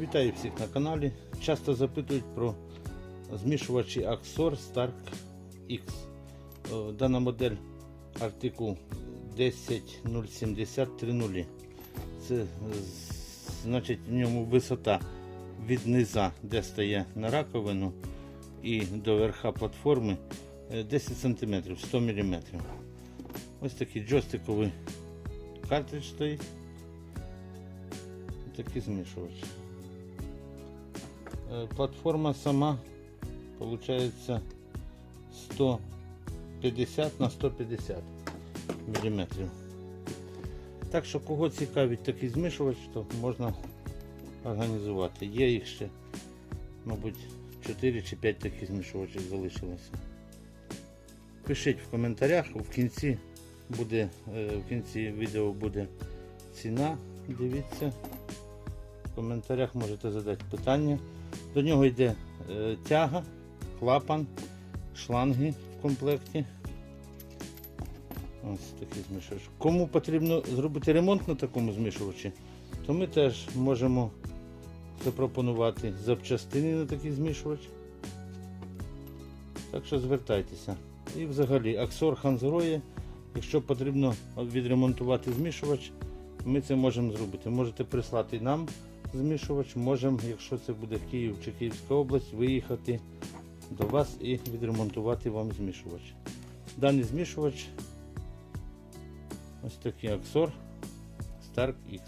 Вітаю всіх на каналі. Часто запитують про змішувачі Axor Stark X. Дана модель артикул 1007030. Це значить в ньому висота від низа, де стає на раковину, і до верха платформи е, 10 см 100 мм. Ось такий джойстиковий картридж стоїть. Такий змішувач. Е, Платформа сама получается 150 на 150 мм. Так що кого цікавить такий змішувач, то можна організувати. Є їх ще, мабуть, 4 чи 5 таких змішувачів залишилося. Пишіть в коментарях, в кінці буде, е, в кінці відео буде ціна. Дивіться. В коментарях можете задати питання. До нього йде е, тяга, клапан, шланги в комплекті. Ось такий змішувач. Кому потрібно зробити ремонт на такому змішувачі, то ми теж можемо запропонувати запчастини на такий змішувач. Так що звертайтеся. І взагалі Аксор Ханзероє, якщо потрібно відремонтувати змішувач, ми це можемо зробити. Можете прислати нам змішувач, можемо, якщо це буде Київ чи Київська область, виїхати до вас і відремонтувати вам змішувач. Даний змішувач ось такий Axor Stark X.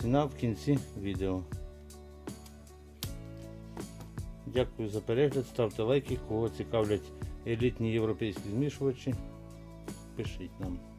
Ціна в кінці відео. Дякую за перегляд, ставте лайки, кого цікавлять елітні європейські змішувачі. Пишіть нам.